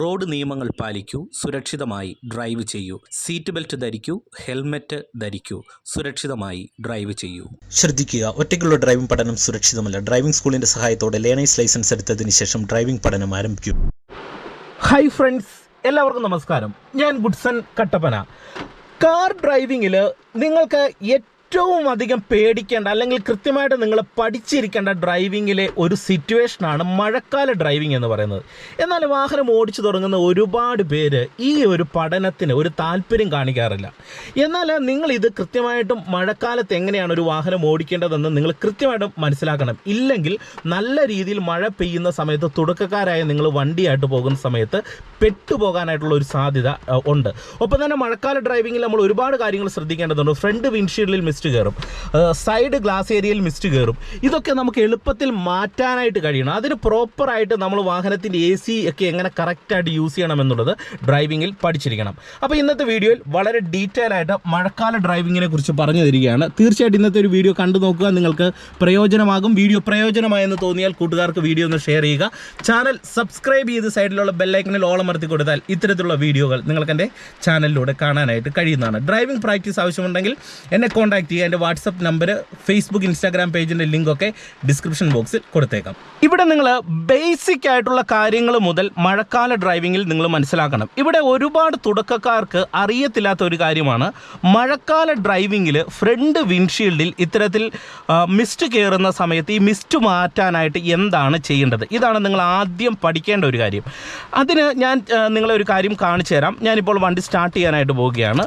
Road നിയമങ്ങൾ പാലിക്കൂ സുരക്ഷിതമായി drive ചെയ്യൂ. സീറ്റ് ബെൽറ്റ് ധരിക്കൂ ഹെൽമെറ്റ് ധരിക്കൂ സുരക്ഷിതമായി ഡ്രൈവ് ചെയ്യൂ. ശ്രദ്ധിക്കുക ഒറ്റയ്ക്കുള്ള ഡ്രൈവിംഗ് പഠനം സുരക്ഷിതമല്ല. ഡ്രൈവിംഗ് സ്കൂളിന്റെ സഹായത്തോടെ ലേണേഴ്സ് ലൈസൻസ് എടുത്തതിന് ശേഷം ഡ്രൈവിംഗ് പഠനം ആരംഭിക്കും. ഹായ് ഫ്രണ്ട്സ് എല്ലാവർക്കും നമസ്കാരം. ഞാൻ ഗുഡ്സൺ കട്ടപ്പന. കാർ ഡ്രൈവിങ്ങിൽ നിങ്ങൾക്ക് ഏറ്റവും അധികം പേടിക്കേണ്ട അല്ലെങ്കിൽ കൃത്യമായിട്ട് നിങ്ങൾ പഠിച്ചിരിക്കേണ്ട ഡ്രൈവിങ്ങിലെ ഒരു സിറ്റുവേഷനാണ് മഴക്കാല ഡ്രൈവിംഗ് എന്ന് പറയുന്നത്. എന്നാൽ വാഹനം ഓടിച്ചു തുടങ്ങുന്ന ഒരുപാട് പേര് ഈ ഒരു പഠനത്തിന് ഒരു താല്പര്യം കാണിക്കാറില്ല. എന്നാൽ നിങ്ങൾ ഇത് കൃത്യമായിട്ടും മഴക്കാലത്ത് എങ്ങനെയാണ് ഒരു വാഹനം ഓടിക്കേണ്ടതെന്ന് നിങ്ങൾ കൃത്യമായിട്ടും മനസ്സിലാക്കണം. ഇല്ലെങ്കിൽ നല്ല രീതിയിൽ മഴ പെയ്യുന്ന സമയത്ത് തുടക്കക്കാരായ നിങ്ങൾ വണ്ടിയായിട്ട് പോകുന്ന സമയത്ത് പെട്ടുപോകാനായിട്ടുള്ള ഒരു സാധ്യത ഉണ്ട്. ഒപ്പം തന്നെ മഴക്കാല ഡ്രൈവിങ്ങിൽ നമ്മൾ ഒരുപാട് കാര്യങ്ങൾ ശ്രദ്ധിക്കേണ്ടതുണ്ട്. ഫ്രണ്ട് വിൻഷീൽഡിൽ മിസ്റ്റ് കയറും. സൈഡ് ഗ്ലാസ് ഏരിയയിൽ മിസ്റ്റ് കയറും. ഇതൊക്കെ നമുക്ക് എളുപ്പത്തിൽ മാറ്റാനായിട്ട് കഴിയണം. അതിന് പ്രോപ്പറായിട്ട് നമ്മൾ വാഹനത്തിന്റെ എ സി ഒക്കെ എങ്ങനെ കറക്റ്റായിട്ട് യൂസ് ചെയ്യണം എന്നുള്ളത് ഡ്രൈവിങ്ങിൽ പഠിച്ചിരിക്കണം. അപ്പോൾ ഇന്നത്തെ വീഡിയോയിൽ വളരെ ഡീറ്റെയിൽ ആയിട്ട് മഴക്കാല ഡ്രൈവിങ്ങിനെ കുറിച്ച് പറഞ്ഞു തരികയാണ് തീർച്ചയായിട്ടും ഇന്നത്തെ ഒരു വീഡിയോ കണ്ടു നോക്കുക. നിങ്ങൾക്ക് പ്രയോജനമാകും. വീഡിയോ പ്രയോജനമായെന്ന് തോന്നിയാൽ കൂട്ടുകാർക്ക് വീഡിയോ ഒന്ന് ഷെയർ ചെയ്യുക. ചാനൽ സബ്സ്ക്രൈബ് ചെയ്ത് സൈഡിലുള്ള ബെല്ലൈക്കനിൽ ഓളം അമർത്തി കൊടുത്താൽ ഇത്തരത്തിലുള്ള വീഡിയോകൾ നിങ്ങൾക്ക് എന്റെ ചാനലിലൂടെ കാണാനായിട്ട് കഴിയുന്നതാണ്. ഡ്രൈവിംഗ് പ്രാക്ടീസ് ആവശ്യമുണ്ടെങ്കിൽ എന്നെ കോൺടാക്ട് ചെയ്യുക എന്റെ വാട്സപ്പ് നമ്പർ ഫേസ്ബുക്ക് ഇൻസ്റ്റാഗ്രാം പേജിന്റെ ലിങ്കൊക്കെ ഡിസ്ക്രിപ്ഷൻ ബോക്സിൽ കൊടുത്തേക്കാം. ഇവിടെ നിങ്ങൾ ബേസിക് ആയിട്ടുള്ള കാര്യങ്ങൾ മുതൽ മഴക്കാല ഡ്രൈവിങ്ങിൽ നിങ്ങൾ മനസ്സിലാക്കണം. ഇവിടെ ഒരുപാട് തുടക്കക്കാർക്ക് അറിയത്തില്ലാത്ത ഒരു കാര്യമാണ്. മഴക്കാല ഡ്രൈവിങ്ങിൽ ഫ്രണ്ട് വിൻഷീൽഡിൽ ഇത്തരത്തിൽ മിസ്റ്റ് കയറുന്ന സമയത്ത് ഈ മിസ്റ്റ് മാറ്റാനായിട്ട് എന്താണ് ചെയ്യേണ്ടത്? ഇതാണ് നിങ്ങൾ ആദ്യം പഠിക്കേണ്ട ഒരു കാര്യം. അതിന് ഞാൻ നിങ്ങളെ ഒരു കാര്യം കാണിച്ചു തരാം. ഞാനിപ്പോൾ വണ്ടി സ്റ്റാർട്ട് ചെയ്യാനായിട്ട് പോവുകയാണ്.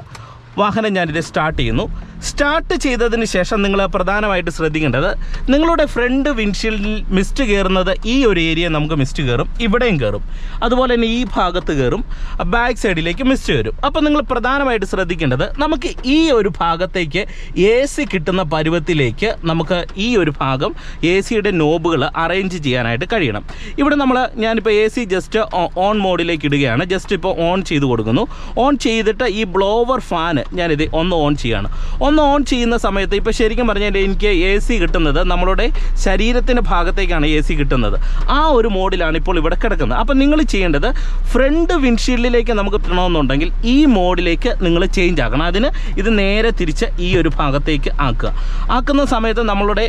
വാഹനം ഞാനിത് സ്റ്റാർട്ട് ചെയ്യുന്നു. സ്റ്റാർട്ട് ചെയ്തതിന് ശേഷം നിങ്ങൾ പ്രധാനമായിട്ട് ശ്രദ്ധിക്കേണ്ടത് നിങ്ങളുടെ ഫ്രണ്ട് വിൻഷീൽഡിൽ മിസ്റ്റ് കയറുന്നത് ഈ ഒരു ഏരിയ നമുക്ക് മിസ്റ്റ് കയറും ഇവിടെയും കയറും. അതുപോലെ തന്നെ ഈ ഭാഗത്ത് കയറും ബാക്ക് സൈഡിലേക്ക് മിസ്റ്റ് വരും. അപ്പോൾ നിങ്ങൾ പ്രധാനമായിട്ട് ശ്രദ്ധിക്കേണ്ടത് നമുക്ക് ഈ ഒരു ഭാഗത്തേക്ക് എ സി കിട്ടുന്ന പരുവത്തിലേക്ക് നമുക്ക് ഈ ഒരു ഭാഗം എ സിയുടെ നോബുകൾ അറേഞ്ച് ചെയ്യാനായിട്ട് കഴിയണം. ഇവിടെ നമ്മൾ ഞാനിപ്പോൾ എ സി ജസ്റ്റ് ഓൺ മോഡിലേക്ക് ഇടുകയാണ്. ജസ്റ്റ് ഇപ്പോൾ ഓൺ ചെയ്ത് കൊടുക്കുന്നു. ഓൺ ചെയ്തിട്ട് ഈ ബ്ലോവർ ഫാന് ഞാനിത് ഒന്ന് ഓൺ ചെയ്യാണ്. ഒന്ന് ഓൺ ചെയ്യുന്ന സമയത്ത് ഇപ്പോൾ ശരിക്കും പറഞ്ഞാൽ എനിക്ക് എ സി കിട്ടുന്നത് നമ്മളുടെ ശരീരത്തിന്റെ ഭാഗത്തേക്കാണ് എ സി കിട്ടുന്നത്. ആ ഒരു മോഡിലാണ് ഇപ്പോൾ ഇവിടെ കിടക്കുന്നത്. അപ്പോൾ നിങ്ങൾ ചെയ്യേണ്ടത് ഫ്രണ്ട് വിൻഷീൽഡിലേക്ക് നമുക്ക് കിട്ടണമെന്നുണ്ടെങ്കിൽ ഈ മോഡിലേക്ക് നിങ്ങൾ ചേഞ്ച് ആക്കണം. അതിന് ഇത് നേരെ തിരിച്ച് ഈ ഒരു ഭാഗത്തേക്ക് ആക്കുക. ആക്കുന്ന സമയത്ത് നമ്മളുടെ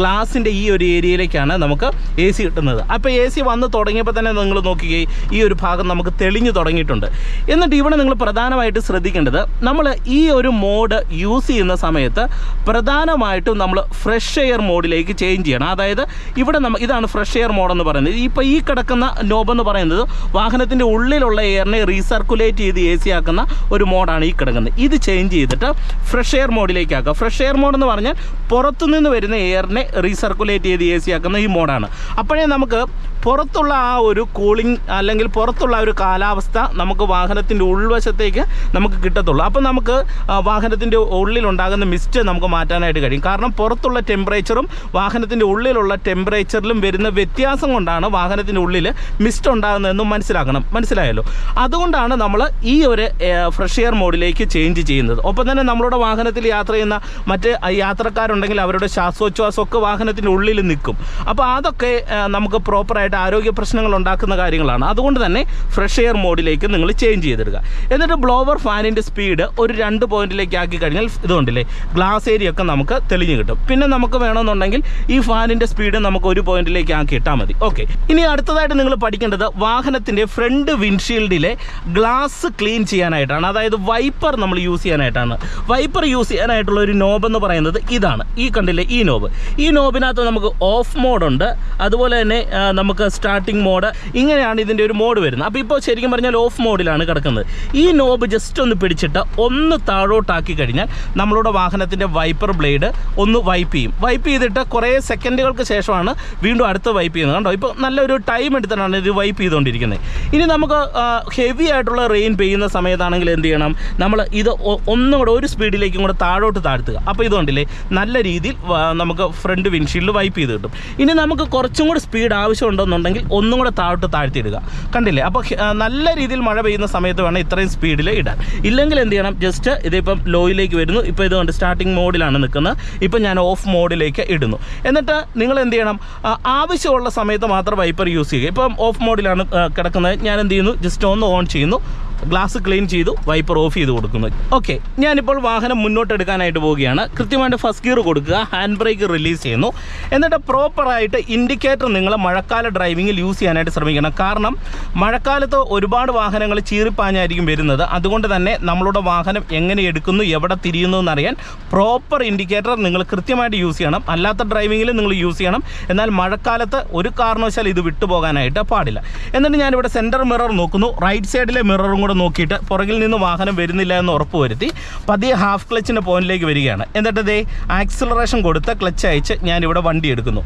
ഗ്ലാസിന്റെ ഈ ഒരു ഏരിയയിലേക്കാണ് നമുക്ക് എ സി കിട്ടുന്നത്. അപ്പോൾ എ സി വന്ന് തുടങ്ങിയപ്പോൾ തന്നെ നിങ്ങൾ നോക്കുകയും ഈ ഒരു ഭാഗം നമുക്ക് തെളിഞ്ഞു തുടങ്ങിയിട്ടുണ്ട്. എന്നിട്ട് ഇവിടെ നിങ്ങൾ പ്രധാനമായിട്ട് ശ്രദ്ധിക്കേണ്ടത് നമ്മൾ ഈ ഒരു മോഡ് യൂസ് ചെയ്യുന്ന സമയത്ത് പ്രധാനമായിട്ടും നമ്മൾ ഫ്രഷ് എയർ മോഡിലേക്ക് ചേഞ്ച് ചെയ്യണം. അതായത് ഇവിടെ നമ്മൾ ഇതാണ് ഫ്രഷ് എയർ മോഡെന്ന് പറയുന്നത്. ഇപ്പോൾ ഈ കിടക്കുന്ന നോബ് എന്ന് പറയുന്നത് വാഹനത്തിന്റെ ഉള്ളിലുള്ള എയറിനെ റീസർക്കുലേറ്റ് ചെയ്ത് എ സി ആക്കുന്ന ഒരു മോഡാണ് ഈ കിടക്കുന്നത്. ഇത് ചേഞ്ച് ചെയ്തിട്ട് ഫ്രഷ് എയർ മോഡിലേക്ക് ആക്കുക. ഫ്രഷ് എയർ മോഡ് എന്ന് പറഞ്ഞാൽ പുറത്തുനിന്ന് വരുന്ന എയറിനെ റീസർക്കുലേറ്റ് ചെയ്ത് എ സി ആക്കുന്ന ഈ മോഡാണ് അപ്പോഴേ നമുക്ക് പുറത്തുള്ള ആ ഒരു കൂളിംഗ് അല്ലെങ്കിൽ പുറത്തുള്ള ഒരു കാലാവസ്ഥ നമുക്ക് വാഹനത്തിന്റെ ഉൾവശത്തേക്ക് നമുക്ക് കിട്ടത്തുള്ളൂ. അപ്പോൾ നമുക്ക് വാഹനത്തിന്റെ ഉള്ളിലുണ്ടാകുന്ന മിസ്റ്റ് നമുക്ക് മാറ്റാനായിട്ട് കഴിയും. കാരണം പുറത്തുള്ള ടെമ്പറേച്ചറും വാഹനത്തിന്റെ ഉള്ളിലുള്ള ടെമ്പറേച്ചറിലും വരുന്ന വ്യത്യാസം കൊണ്ടാണ് വാഹനത്തിന്റെ ഉള്ളിൽ മിസ്റ്റ് ഉണ്ടാകുന്നതെന്നും മനസ്സിലാക്കണം. മനസ്സിലായല്ലോ? അതുകൊണ്ടാണ് നമ്മൾ ഈ ഒരു ഫ്രഷ് എയർ മോഡിലേക്ക് ചേഞ്ച് ചെയ്യുന്നത്. ഒപ്പം തന്നെ നമ്മളുടെ വാഹനത്തിൽ യാത്ര ചെയ്യുന്ന മറ്റ് യാത്രക്കാരുണ്ടെങ്കിൽ അവരുടെ ശ്വാസോച്ഛ്വാസമൊക്കെ വാഹനത്തിന്റെ ഉള്ളിൽ നിൽക്കും. അപ്പോൾ അതൊക്കെ നമുക്ക് പ്രോപ്പറായിട്ട് ആരോഗ്യ പ്രശ്നങ്ങൾ ഉണ്ടാക്കുന്ന കാര്യങ്ങളാണ്. അതുകൊണ്ട് തന്നെ ഫ്രഷ് എയർ മോഡിലേക്ക് നിങ്ങൾ ചേഞ്ച് ചെയ്തിടുക എന്നിട്ട് ബ്ലോവർ ഫാനിന്റെ സ്പീഡ് ഒരു രണ്ട് പോയിന്റിലേക്ക് ആക്കി കഴിഞ്ഞാൽ ഇതുകൊണ്ടില്ലേ ഗ്ലാസ് ഏരിയ ഒക്കെ നമുക്ക് തെളിഞ്ഞു കിട്ടും. പിന്നെ നമുക്ക് വേണമെന്നുണ്ടെങ്കിൽ ഈ ഫാനിന്റെ സ്പീഡ് നമുക്ക് ഒരു പോയിന്റിലേക്ക് ആക്കി ഇട്ടാൽ മതി. ഓക്കെ ഇനി അടുത്തതായിട്ട് നിങ്ങൾ പഠിക്കേണ്ടത് വാഹനത്തിന്റെ ഫ്രണ്ട് വിൻഷീൽഡിലെ ഗ്ലാസ് ക്ലീൻ ചെയ്യാനായിട്ടാണ്. അതായത് വൈപ്പർ നമ്മൾ യൂസ് ചെയ്യാനായിട്ടാണ്. വൈപ്പർ യൂസ് ചെയ്യാനായിട്ടുള്ള ഒരു നോബ് എന്ന് പറയുന്നത് ഇതാണ്. ഈ കണ്ടില്ലേ? ഈ നോബ് ഈ നോബിനകത്ത് നമുക്ക് ഓഫ് മോഡുണ്ട് അതുപോലെ തന്നെ ആ, നമുക്ക് സ്റ്റാർട്ടിംഗ് മോഡ് ഇങ്ങനെയാണ് ഇതിന്റെ ഒരു മോഡ് വരുന്നത്. അപ്പോൾ ഇപ്പോൾ ശരിക്കും പറഞ്ഞാൽ ഓഫ് മോഡിലാണ് കിടക്കുന്നത്. ഈ നോബ് ജസ്റ്റ് ഒന്ന് പിടിച്ചിട്ട് ഒന്ന് താഴോട്ടാക്കി കഴിഞ്ഞാൽ നമ്മളുടെ വാഹനത്തിന്റെ വൈപ്പർ ബ്ലേഡ് ഒന്ന് വൈപ്പ് ചെയ്യും. വൈപ്പ് ചെയ്തിട്ട് കുറേ സെക്കൻഡുകൾക്ക് ശേഷമാണ് വീണ്ടും അടുത്ത് വൈപ്പ് ചെയ്യുന്നത്. കണ്ടോ? ഇപ്പോൾ നല്ലൊരു ടൈം എടുത്തിട്ടാണ് ഇത് വൈപ്പ് ചെയ്തുകൊണ്ടിരിക്കുന്നത്. ഇനി നമുക്ക് ഹെവി ആയിട്ടുള്ള റെയിൻ പെയ്യുന്ന സമയത്താണെങ്കിൽ എന്ത് ചെയ്യണം? നമ്മൾ ഇത് ഒന്നും കൂടെ ഒരു സ്പീഡിലേക്കും കൂടെ താഴോട്ട് താഴ്ത്തുക. അപ്പോൾ ഇതുകൊണ്ടില്ലേ നല്ല രീതിയിൽ നമുക്ക് ഫ്രണ്ട് വിൻഷീൽഡ് വൈപ്പ് ചെയ്ത് കിട്ടും. ഇനി നമുക്ക് കുറച്ചും കൂടി സ്പീഡ് ആവശ്യമുണ്ടോ പോകുന്നുണ്ടെങ്കിൽ ഒന്നും കൂടെ താഴോട്ട് താഴ്ത്തിയിടുക. കണ്ടില്ലേ? അപ്പോൾ നല്ല രീതിയിൽ മഴ പെയ്യുന്ന സമയത്ത് വേണം ഇത്രയും സ്പീഡിൽ ഇടാൻ. ഇല്ലെങ്കിൽ എന്ത് ചെയ്യണം? ജസ്റ്റ് ഇതിപ്പം ലോയിലേക്ക് വരുന്നു. ഇപ്പോൾ ഇതുകൊണ്ട് സ്റ്റാർട്ടിംഗ് മോഡിലാണ് നിൽക്കുന്നത്. ഇപ്പം ഞാൻ ഓഫ് മോഡിലേക്ക് ഇടുന്നു. എന്നിട്ട് നിങ്ങൾ എന്ത് ചെയ്യണം? ആവശ്യമുള്ള സമയത്ത് മാത്രം വൈപ്പർ യൂസ് ചെയ്യുക. ഇപ്പം ഓഫ് മോഡിലാണ് കിടക്കുന്നത്. ഞാൻ എന്ത് ചെയ്യുന്നു? ജസ്റ്റ് ഒന്ന് ഓൺ ചെയ്യുന്നു. ഗ്ലാസ് ക്ലീൻ ചെയ്തു വൈപ്പർ ഓഫ് ചെയ്ത് കൊടുക്കുന്നത് ഓക്കെ ഞാനിപ്പോൾ വാഹനം മുന്നോട്ട് എടുക്കാനായിട്ട് പോവുകയാണ്. കൃത്യമായിട്ട് ഫസ്റ്റ് ഗിയർ കൊടുക്കുക ഹാൻഡ് ബ്രേക്ക് റിലീസ് ചെയ്യുന്നു. എന്നിട്ട് പ്രോപ്പറായിട്ട് ഇൻഡിക്കേറ്റർ നിങ്ങൾ മഴക്കാല ഡ്രൈവിങ്ങിൽ യൂസ് ചെയ്യാനായിട്ട് ശ്രമിക്കണം. കാരണം മഴക്കാലത്ത് ഒരുപാട് വാഹനങ്ങൾ ചീറിപ്പാഞ്ഞായിരിക്കും വരുന്നത്. അതുകൊണ്ട് തന്നെ നമ്മളുടെ വാഹനം എങ്ങനെ എടുക്കുന്നു എവിടെ തിരിയുന്നു എന്നറിയാൻ പ്രോപ്പർ ഇൻഡിക്കേറ്റർ നിങ്ങൾ കൃത്യമായിട്ട് യൂസ് ചെയ്യണം. അല്ലാത്ത ഡ്രൈവിങ്ങിൽ നിങ്ങൾ യൂസ് ചെയ്യണം. എന്നാൽ മഴക്കാലത്ത് ഒരു കാരണവശാൽ ഇത് വിട്ടുപോകാനായിട്ട് പാടില്ല. എന്നിട്ട് ഞാനിവിടെ സെന്റർ മിറർ നോക്കുന്നു. റൈറ്റ് സൈഡിലെ മിററും കൂടെ നോക്കിയിട്ട് പുറകിൽ നിന്ന് വാഹനം വരുന്നില്ല എന്ന് ഉറപ്പ് വരുത്തി പതിയെ ഹാഫ് ക്ലച്ചിന്റെ പോയിന്റിലേക്ക് വരികയാണ്. എന്നിട്ട് ദേ ആക്സിലറേഷൻ കൊടുത്ത് ക്ലച്ച് അയച്ച് ഞാനിവിടെ വണ്ടി എടുക്കുന്നു.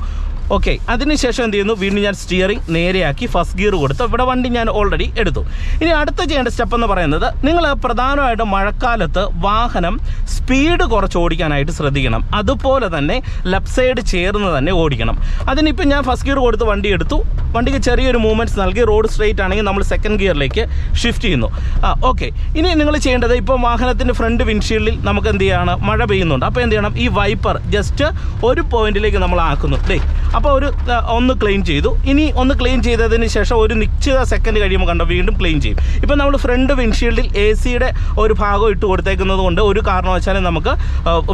ഓക്കെ അതിനുശേഷം എന്ത് ചെയ്യുന്നു? വീണ്ടും ഞാൻ സ്റ്റിയറിംഗ് നേരെയാക്കി ഫസ്റ്റ് ഗിയർ കൊടുത്തു ഇവിടെ വണ്ടി ഞാൻ ഓൾറെഡി എടുത്തു. ഇനി അടുത്ത ചെയ്യേണ്ട സ്റ്റെപ്പ് എന്ന് പറയുന്നത് നിങ്ങൾ പ്രധാനമായിട്ടും മഴക്കാലത്ത് വാഹനം സ്പീഡ് കുറച്ച് ഓടിക്കാനായിട്ട് ശ്രദ്ധിക്കണം. അതുപോലെ തന്നെ ലെഫ്റ്റ് സൈഡ് ചേർന്ന് തന്നെ ഓടിക്കണം. അതിനിപ്പോൾ ഞാൻ ഫസ്റ്റ് ഗിയർ കൊടുത്ത് വണ്ടി എടുത്തു. വണ്ടിക്ക് ചെറിയൊരു മൂവ്മെന്റ്സ് നൽകി റോഡ് സ്ട്രെയിറ്റ് ആണെങ്കിൽ നമ്മൾ സെക്കൻഡ് ഗിയറിലേക്ക് ഷിഫ്റ്റ് ചെയ്യുന്നു. ആ ഓക്കെ ഇനി നിങ്ങൾ ചെയ്യേണ്ടത് ഇപ്പോൾ വാഹനത്തിന്റെ ഫ്രണ്ട് വിൻഷീൽഡിൽ നമുക്ക് എന്ത് ചെയ്യാണ്? മഴ പെയ്യുന്നുണ്ട്. അപ്പോൾ എന്ത് ചെയ്യണം? ഈ വൈപ്പർ ജസ്റ്റ് ഒരു പോയിന്റിലേക്ക് നമ്മൾ ആക്കുന്നു. ഡേ അപ്പോൾ ഒരു ഒന്ന് ക്ലെയിം ചെയ്തു. ഇനി ഒന്ന് ക്ലെയിം ചെയ്തതിന് ശേഷം ഒരു നിശ്ചിത സെക്കൻഡ് കഴിയുമ്പോൾ കണ്ടോ വീണ്ടും ക്ലെയിം ചെയ്യും. ഇപ്പോൾ നമ്മൾ ഫ്രണ്ട് വിൻഷീൽഡിൽ എ സിയുടെ ഒരു ഭാഗം ഇട്ട് കൊടുത്തേക്കുന്നത് കൊണ്ട് ഒരു കാരണവശാലും നമുക്ക്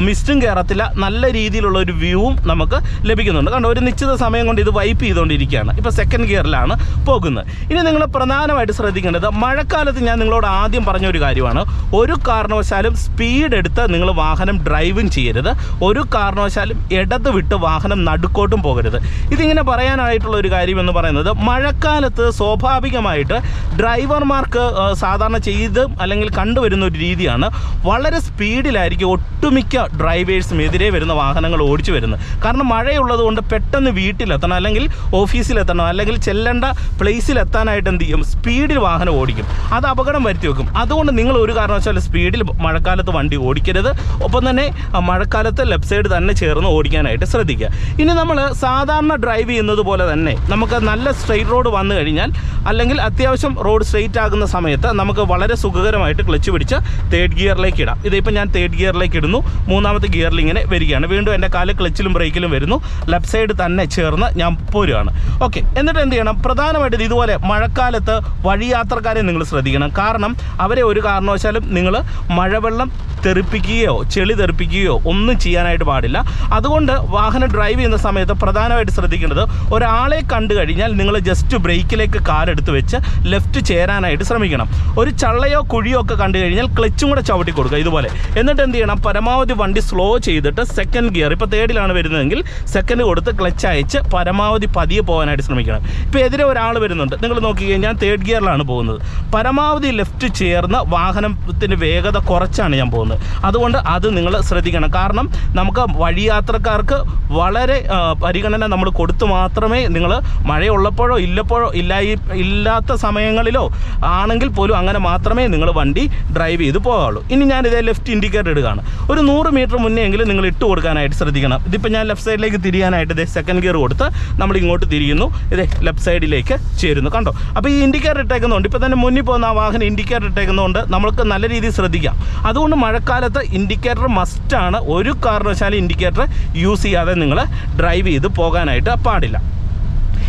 മിസ്റ്റും കയറത്തില്ല നല്ല രീതിയിലുള്ള ഒരു വ്യൂവും നമുക്ക് ലഭിക്കുന്നുണ്ട്. കണ്ടോ ഒരു നിശ്ചിത സമയം കൊണ്ട് ഇത് വൈപ്പ് ചെയ്തുകൊണ്ടിരിക്കുകയാണ് ഇപ്പോൾ സെക്കൻഡ് ഗിയറിലാണ് പോകുന്നത്. ഇനി നിങ്ങൾ പ്രധാനമായിട്ട് ശ്രദ്ധിക്കേണ്ടത് മഴക്കാലത്ത് ഞാൻ നിങ്ങളോട് ആദ്യം പറഞ്ഞ ഒരു കാര്യമാണ്. ഒരു കാരണവശാലും സ്പീഡ് എടുത്ത് നിങ്ങൾ വാഹനം ഡ്രൈവിംഗ് ചെയ്യരുത്. ഒരു കാരണവശാലും ഇടത് വിട്ട് വാഹനം നടുക്കോട്ടും പോകരുത്. ഇതിങ്ങനെ പറയാനായിട്ടുള്ള ഒരു കാര്യം എന്ന് പറയുന്നത് മഴക്കാലത്ത് സ്വാഭാവികമായിട്ട് ഡ്രൈവർമാർക്ക് സാധാരണ ചെയ്ത് അല്ലെങ്കിൽ കണ്ടുവരുന്ന ഒരു രീതിയാണ് വളരെ സ്പീഡിലായിരിക്കും ഒട്ടുമിക്ക ഡ്രൈവേഴ്സും എതിരെ വരുന്ന വാഹനങ്ങൾ ഓടിച്ചു വരുന്നത്. കാരണം മഴയുള്ളത് കൊണ്ട് പെട്ടെന്ന് വീട്ടിലെത്തണം അല്ലെങ്കിൽ ഓഫീസിലെത്തണം അല്ലെങ്കിൽ ചെല്ലേണ്ട പ്ലേസിലെത്താനായിട്ട് എന്ത് ചെയ്യും? സ്പീഡിൽ വാഹനം ഓടിക്കും. അത് അപകടം വരുത്തി വെക്കും. അതുകൊണ്ട് നിങ്ങൾ ഒരു കാരണവശാലും സ്പീഡിൽ മഴക്കാലത്ത് വണ്ടി ഓടിക്കരുത്. ഒപ്പം തന്നെ മഴക്കാലത്ത് ലെഫ്റ്റ് സൈഡ് തന്നെ ചേർന്ന് ഓടിക്കാനായിട്ട് ശ്രദ്ധിക്കുക. ഇനി നമ്മൾ സാധാരണ ഡ്രൈവ് ചെയ്യുന്നത് പോലെ തന്നെ നമുക്ക് നല്ല സ്ട്രെയിറ്റ് റോഡ് വന്നു കഴിഞ്ഞാൽ അല്ലെങ്കിൽ അത്യാവശ്യം റോഡ് സ്ട്രെയിറ്റ് ആകുന്ന സമയത്ത് നമുക്ക് വളരെ സുഖകരമായിട്ട് ക്ലച്ച് പിടിച്ച് തേർഡ് ഗിയറിലേക്ക് ഇടാം. ഇതിപ്പോൾ ഞാൻ തേർഡ് ഗിയറിലേക്ക് ഇടുന്നു. മൂന്നാമത്തെ ഗിയറിൽ ഇങ്ങനെ വരികയാണ്. വീണ്ടും എന്റെ കാൽ ക്ലച്ചിലും ബ്രേക്കിലും വരുന്നു. ലെഫ്റ്റ് സൈഡ് തന്നെ ചേർന്ന് ഞാൻ പോരുകയാണ് ഓക്കെ എന്നിട്ട് എന്ത് ചെയ്യണം? പ്രധാനമായിട്ടും ഇതുപോലെ മഴക്കാലത്ത് വഴിയാത്രക്കാരെ നിങ്ങൾ ശ്രദ്ധിക്കണം. കാരണം അവരെ ഒരു കാരണവശാലും നിങ്ങൾ മഴവെള്ളം തെറിപ്പിക്കുകയോ ചെളി തെറിപ്പിക്കുകയോ ഒന്നും ചെയ്യാനായിട്ട് പാടില്ല. അതുകൊണ്ട് വാഹനം ഡ്രൈവ് ചെയ്യുന്ന സമയത്ത് പ്രധാനമായിട്ട് ശ്രദ്ധിക്കേണ്ടത് ഒരാളെ കണ്ടു കഴിഞ്ഞാൽ നിങ്ങൾ ജസ്റ്റ് ബ്രേക്കിലേക്ക് കാലെടുത്ത് വെച്ച് ലെഫ്റ്റ് ചേരാനായിട്ട് ശ്രമിക്കണം. ഒരു ചള്ളയോ കുഴിയോ ഒക്കെ കണ്ടു കഴിഞ്ഞാൽ ക്ലച്ചും കൂടെ ചവിട്ടി കൊടുക്കുക ഇതുപോലെ. എന്നിട്ട് എന്ത് ചെയ്യണം? പരമാവധി വണ്ടി സ്ലോ ചെയ്തിട്ട് സെക്കൻഡ് ഗിയർ ഇപ്പോൾ തേർഡിലാണ് വരുന്നതെങ്കിൽ സെക്കൻഡ് കൊടുത്ത് ക്ലച്ച് അയച്ച് പരമാവധി പതിയെ പോകാനായിട്ട് ശ്രമിക്കണം. ഇപ്പോൾ എതിരെ ഒരാൾ വരുന്നുണ്ട്. നിങ്ങൾ നോക്കിക്കഴിഞ്ഞാൽ ഞാൻ തേർഡ് ഗിയറിലാണ് പോകുന്നത്. പരമാവധി ലെഫ്റ്റ് ചേർന്ന് വാഹനത്തിന്റെ വേഗത കുറച്ചാണ് ഞാൻ പോകുന്നത്. അതുകൊണ്ട് അത് നിങ്ങൾ ശ്രദ്ധിക്കണം. കാരണം നമുക്ക് വഴിയാത്രക്കാർക്ക് വളരെ പരിഗണന നമ്മൾ കൊടുത്തു മാത്രമേ നിങ്ങൾ മഴയുള്ളപ്പോഴോ ഇല്ലപ്പോഴോ ഇല്ലായി ഇല്ലാത്ത സമയങ്ങളിലോ ആണെങ്കിൽ പോലും അങ്ങനെ മാത്രമേ നിങ്ങൾ വണ്ടി ഡ്രൈവ് ചെയ്ത് പോകാവുള്ളൂ. ഇനി ഞാൻ ഇതേ ലെഫ്റ്റ് ഇൻഡിക്കേറ്റർ ഇടുകയാണ്. ഒരു നൂറ് മീറ്റർ മുന്നേ എങ്കിലും നിങ്ങൾ ഇട്ട് കൊടുക്കാനായിട്ട് ശ്രദ്ധിക്കണം. ഇതിപ്പോൾ ഞാൻ ലെഫ്റ്റ് സൈഡിലേക്ക് തിരിയാനായിട്ട് ഇതേ സെക്കൻഡ് ഗിയർ കൊടുത്ത് നമ്മൾ ഇങ്ങോട്ട് തിരിയുന്നു. ഇതേ ലെഫ്റ്റ് സൈഡിലേക്ക് ചേരുന്നു. കണ്ടോ? അപ്പോൾ ഈ ഇൻഡിക്കേറ്റർ ഇട്ടേക്കുന്നതുകൊണ്ട് ഇപ്പോൾ തന്നെ മുന്നിൽ പോകുന്ന ആ വാഹനം ഇൻഡിക്കേറ്റർ ഇട്ടേക്കുന്നതുകൊണ്ട് നമുക്ക് നല്ല രീതിയിൽ ശ്രദ്ധിക്കാം. അതുകൊണ്ട് മഴക്കാലത്ത് ഇൻഡിക്കേറ്റർ മസ്റ്റാണ് ഒരു കാരണവശാലും ഇൻഡിക്കേറ്റർ യൂസ് ചെയ്യാതെ നിങ്ങൾ ഡ്രൈവ് ചെയ്ത് പോകാനായിട്ട് പാടില്ല.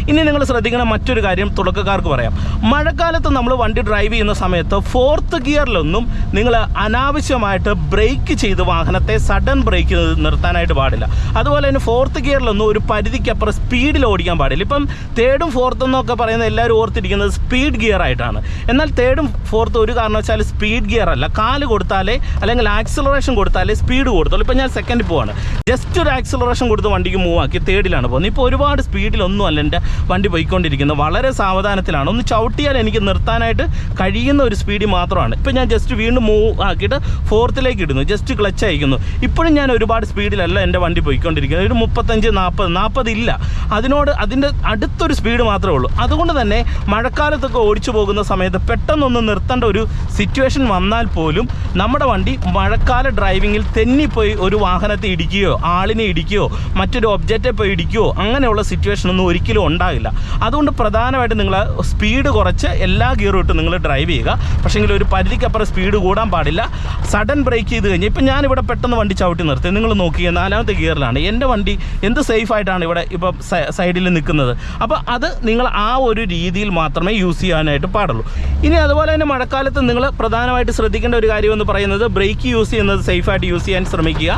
ഇനി നിങ്ങൾ ശ്രദ്ധിക്കുന്ന മറ്റൊരു കാര്യം തുടക്കക്കാർക്ക് പറയാം. മഴക്കാലത്ത് നമ്മൾ വണ്ടി ഡ്രൈവ് ചെയ്യുന്ന സമയത്ത് ഫോർത്ത് ഗിയറിലൊന്നും നിങ്ങൾ അനാവശ്യമായിട്ട് ബ്രേക്ക് ചെയ്ത് വാഹനത്തെ സഡൻ ബ്രേക്ക് നിർത്താനായിട്ട് പാടില്ല. അതുപോലെ തന്നെ ഫോർത്ത് ഗിയറിലൊന്നും ഒരു പരിധിക്കപ്പുറം സ്പീഡിൽ ഓടിക്കാൻ പാടില്ല. ഇപ്പം തേർഡും ഫോർത്തും എന്നൊക്കെ പറയുന്ന എല്ലാവരും ഓർത്തിരിക്കുന്നത് സ്പീഡ് ഗിയർ ആയിട്ടാണ്. എന്നാൽ തേർഡും ഫോർത്തും ഒരു കാരണവശാൽ സ്പീഡ് ഗിയർ അല്ല. കാൽ കൊടുത്താലേ അല്ലെങ്കിൽ ആക്സിലറേഷൻ കൊടുത്താലേ സ്പീഡ് കൊടുത്തുള്ളൂ ഇപ്പം ഞാൻ സെക്കൻഡ് പോവാണ്. ജസ്റ്റ് ഒരു ആക്സിലറേഷൻ കൊടുത്ത് വണ്ടിക്ക് മൂവ് ആക്കി തേർഡിലാണ് പോകുന്നത്. ഇപ്പോൾ ഒരുപാട് സ്പീഡിലൊന്നും അല്ല. എന്റെ വണ്ടി പോയിക്കൊണ്ടിരിക്കുന്നത്. വളരെ സാവധാനത്തിലാണ്. ഒന്ന് ചവിട്ടിയാൽ എനിക്ക് നിർത്താനായിട്ട് കഴിയുന്ന ഒരു സ്പീഡ് മാത്രമാണ്. ഇപ്പം ഞാൻ ജസ്റ്റ് വീണ്ടും മൂവ് ആക്കിയിട്ട് ഫോർത്തിലേക്ക് ഇടുന്നു. ജസ്റ്റ് ക്ലച്ച് അയക്കുന്നു. ഇപ്പോഴും ഞാൻ ഒരുപാട് സ്പീഡിലല്ല എന്റെ വണ്ടി പോയിക്കൊണ്ടിരിക്കുന്നത്. ഒരു മുപ്പത്തഞ്ച് നാൽപ്പത് നാൽപ്പത് ഇല്ല. അതിനോട് അതിന്റെ അടുത്തൊരു സ്പീഡ് മാത്രമേ ഉള്ളൂ. അതുകൊണ്ട് തന്നെ മഴക്കാലത്തൊക്കെ ഓടിച്ചു പോകുന്ന സമയത്ത് പെട്ടെന്നൊന്ന് നിർത്തേണ്ട ഒരു സിറ്റുവേഷൻ വന്നാൽ പോലും നമ്മുടെ വണ്ടി മഴക്കാല ഡ്രൈവിങ്ങിൽ തെന്നിപ്പോയി ഒരു വാഹനത്തെ ഇടിക്കുകയോ ആളിനെ ഇടിക്കുകയോ മറ്റൊരു ഒബ്ജക്റ്റെ പോയി ഇടിക്കുകയോ അങ്ങനെയുള്ള സിറ്റുവേഷൻ ഒന്നും ഒരിക്കലും ഉണ്ടാകില്ല അതുകൊണ്ട് പ്രധാനമായിട്ട് നിങ്ങൾ സ്പീഡ് കുറച്ച് എല്ലാ ഗിയറും ഇട്ട് നിങ്ങൾ ഡ്രൈവ് ചെയ്യുക. പക്ഷേങ്കിൽ ഒരു പരിധിക്കപ്പുറം സ്പീഡ് കൂടാൻ പാടില്ല. സഡൻ ബ്രേക്ക് ചെയ്ത് കഴിഞ്ഞാൽ ഇപ്പം ഞാനിവിടെ പെട്ടെന്ന് വണ്ടി ചവിട്ടി നിർത്തി. നിങ്ങൾ നോക്കിയ നാലാമത്തെ ഗിയറിലാണ് എന്റെ വണ്ടി എന്ത് സേഫ് ആയിട്ടാണ് ഇവിടെ ഇപ്പം സൈഡിൽ നിൽക്കുന്നത്? അപ്പോൾ അത് നിങ്ങൾ ആ ഒരു രീതിയിൽ മാത്രമേ യൂസ് ചെയ്യാനായിട്ട് പാടുള്ളൂ. ഇനി അതുപോലെ തന്നെ മഴക്കാലത്ത് നിങ്ങൾ പ്രധാനമായിട്ട് ശ്രദ്ധിക്കേണ്ട ഒരു കാര്യമെന്ന് പറയുന്നത് ബ്രേക്ക് യൂസ് ചെയ്യുന്നത് സേഫായിട്ട് യൂസ് ചെയ്യാൻ ശ്രമിക്കുക.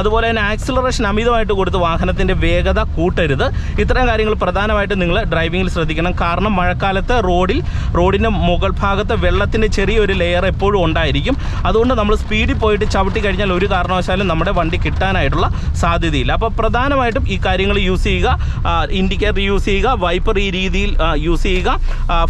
അതുപോലെ തന്നെ ആക്സിലറേഷൻ അമിതമായിട്ട് കൊടുത്ത് വാഹനത്തിന്റെ വേഗത കൂട്ടരുത്. ഇത്തരം കാര്യങ്ങൾ പ്രധാനമായിട്ട് നിങ്ങൾ ഡ്രൈവിങ്ങിൽ ശ്രദ്ധിക്കണം. കാരണം മഴക്കാലത്ത് റോഡിൽ റോഡിന്റെ മുകൾ ഭാഗത്ത് വെള്ളത്തിന്റെ ചെറിയൊരു ലെയർ എപ്പോഴും ഉണ്ടായിരിക്കും. അതുകൊണ്ട് നമ്മൾ സ്പീഡിൽ പോയിട്ട് ചവിട്ടി കഴിഞ്ഞാൽ ഒരു കാരണവശാലും നമ്മുടെ വണ്ടി കിട്ടാനായിട്ടുള്ള സാധ്യതയില്ല. അപ്പോൾ പ്രധാനമായിട്ടും ഈ കാര്യങ്ങൾ യൂസ് ചെയ്യുക. ഇൻഡിക്കേറ്റർ യൂസ് ചെയ്യുക. വൈപ്പർ ഈ രീതിയിൽ യൂസ് ചെയ്യുക.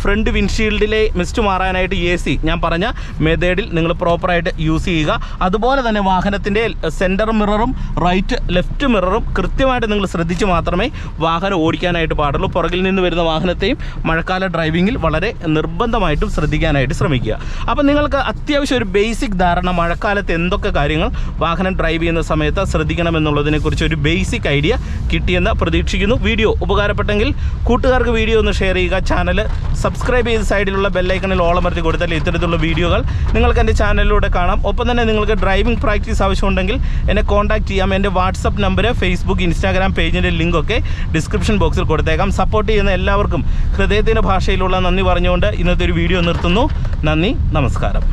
ഫ്രണ്ട് വിൻഷീൽഡിലെ മിസ്റ്റ് മാറാനായിട്ട് എ സി ഞാൻ പറഞ്ഞ മെത്തേഡിൽ നിങ്ങൾ പ്രോപ്പറായിട്ട് യൂസ് ചെയ്യുക. അതുപോലെ തന്നെ വാഹനത്തിന്റെ സെന്റർ മിററും റൈറ്റ് ലെഫ്റ്റ് മിററും കൃത്യമായിട്ട് നിങ്ങൾ ശ്രദ്ധിച്ച് മാത്രമേ വാഹനം ഓടിക്കാനായിട്ട് പാടുള്ളൂ. പുറകിൽ നിന്ന് വരുന്ന വാഹനത്തെയും മഴക്കാല ഡ്രൈവിങ്ങിൽ വളരെ നിർബന്ധമായിട്ടും ശ്രദ്ധിക്കാനായിട്ട് ശ്രമിക്കുക. അപ്പോൾ നിങ്ങൾക്ക് അത്യാവശ്യം ഒരു ബേസിക് ധാരണ മഴക്കാലത്ത് എന്തൊക്കെ കാര്യങ്ങൾ വാഹനം ഡ്രൈവ് ചെയ്യുന്ന സമയത്ത് ശ്രദ്ധിക്കണമെന്നുള്ളതിനെക്കുറിച്ച് ഒരു ബേസിക് ഐഡിയ കിട്ടിയെന്ന് പ്രതീക്ഷിക്കുന്നു. വീഡിയോ ഉപകാരപ്പെട്ടെങ്കിൽ കൂട്ടുകാർക്ക് വീഡിയോ ഒന്ന് ഷെയർ ചെയ്യുക. ചാനൽ സബ്സ്ക്രൈബ് ചെയ്ത് സൈഡിലുള്ള ബെല്ലൈക്കണിൽ ഓളമർത്തി കൊടുത്താൽ ഇത്തരത്തിലുള്ള വീഡിയോകൾ നിങ്ങൾക്ക് എന്റെ ചാനലിലൂടെ കാണാം. ഒപ്പം തന്നെ നിങ്ങൾക്ക് ഡ്രൈവിംഗ് പ്രാക്ടീസ് ആവശ്യമുണ്ടെങ്കിൽ എന്നെ കോൺടാക്ട് ചെയ്യാം. എന്റെ വാട്സപ്പ് നമ്പർ ഫേസ്ബുക്ക് ഇൻസ്റ്റാഗ്രാം പേജിന്റെ ലിങ്കൊക്കെ ഡിസ്ക്രിപ്ഷൻ ബോക്സിൽ കൊടുത്തേക്കാം സപ്പോർട്ട് ചെയ്യുന്ന എല്ലാവർക്കും ഹൃദയത്തിന്റെ ഭാഷയിലുള്ള നന്ദി പറഞ്ഞുകൊണ്ട് ഇന്നത്തെ ഒരു വീഡിയോ നിർത്തുന്നു. നന്ദി നമസ്കാരം.